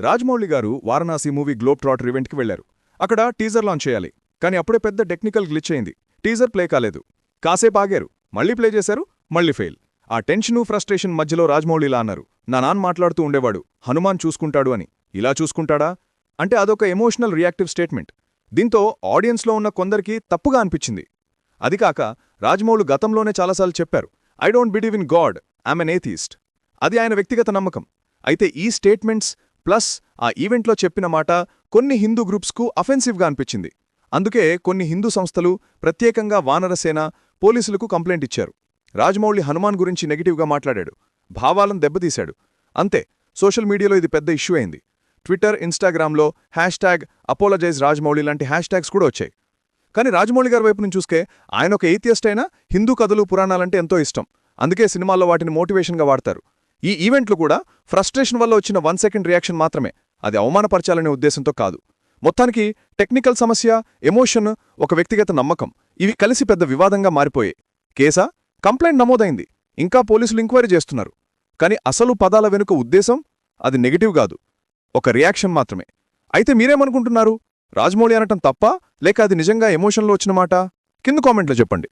రాజమౌళి గారు Varanasi movie globe trotter ఈవెంట్కి వెళ్ళారు అక్కడ టీజర్ లాంచ్ చేయాలి. కానీ అప్పుడే పెద్ద టెక్నికల్ గ్లిచ్ అయింది. టీజర్ ప్లే కాలేదు. కాసేపు ఆగారు. మళ్ళీ ప్లే చేశారు. మళ్ళీ ఫెయిల్. ఆ టెన్షను ఫ్రస్ట్రేషన్ మధ్యలో రాజమౌళిలా అన్నారు. నా నాన్న మాట్లాడుతూ ఉండేవాడు. హనుమాన్ చూసుకుంటాడు అని. ఇలా చూసుకుంటాడా? అంటే అదొక ఎమోషనల్ రియాక్టివ్ స్టేట్మెంట్. దీంతో ఆడియన్స్లో ఉన్న కొందరికి తప్పుగా అనిపించింది. అది కాక రాజమౌళి గతంలోనే చాలాసార్లు చెప్పారు. I don't believe in God. I'm an atheist. అది ఆయన వ్యక్తిగత నమ్మకం. అయితే ఈ స్టేట్మెంట్స్ ప్లస్ ఆ ఈవెంట్లో చెప్పిన మాట కొన్ని హిందూ గ్రూప్స్కు అఫెన్సివ్గా అనిపించింది. అందుకే కొన్ని హిందూ సంస్థలు ప్రత్యేకంగా వానరసేన పోలీసులకు కంప్లైంట్ ఇచ్చారు. రాజమౌళి హనుమాన్ గురించి నెగిటివ్గా మాట్లాడాడు. భావాలను దెబ్బతీశాడు. అంతే సోషల్ మీడియాలో ఇది పెద్ద ఇష్యూ అయింది. ట్విట్టర్ ఇన్స్టాగ్రామ్లో హ్యాష్ ట్యాగ్ అపోలజైజ్ రాజమౌళి లాంటి హ్యాష్ ట్యాగ్స్ కూడా వచ్చాయి. కానీ రాజమౌళి గారి వైపు నుంచి చూస్తే ఆయన ఒక ఎయితియస్ట్ అయినా హిందూ కథలు పురాణాలంటే ఎంతో ఇష్టం. అందుకే సినిమాల్లో వాటిని మోటివేషన్గా వాడతారు. ఈ ఈవెంట్లు కూడా ఫ్రస్ట్రేషన్ వల్ల వచ్చిన వన్ సెకండ్ రియాక్షన్ మాత్రమే. అది అవమానపరచాలనే ఉద్దేశంతో కాదు. మొత్తానికి టెక్నికల్ సమస్య ఎమోషన్ ఒక వ్యక్తిగత నమ్మకం ఇవి కలిసి పెద్ద వివాదంగా మారిపోయాయి. కేసా కంప్లైంట్ నమోదైంది. ఇంకా పోలీసులు ఎంక్వైరీ చేస్తున్నారు. కానీ అసలు పదాల వెనుక ఉద్దేశం? అది నెగిటివ్ కాదు. ఒక రియాక్షన్ మాత్రమే. అయితే మీరేమనుకుంటున్నారు? రాజమౌళి అనటం తప్ప లేక అది నిజంగా ఎమోషన్లో వచ్చిన మాట? కింద కామెంట్లో చెప్పండి.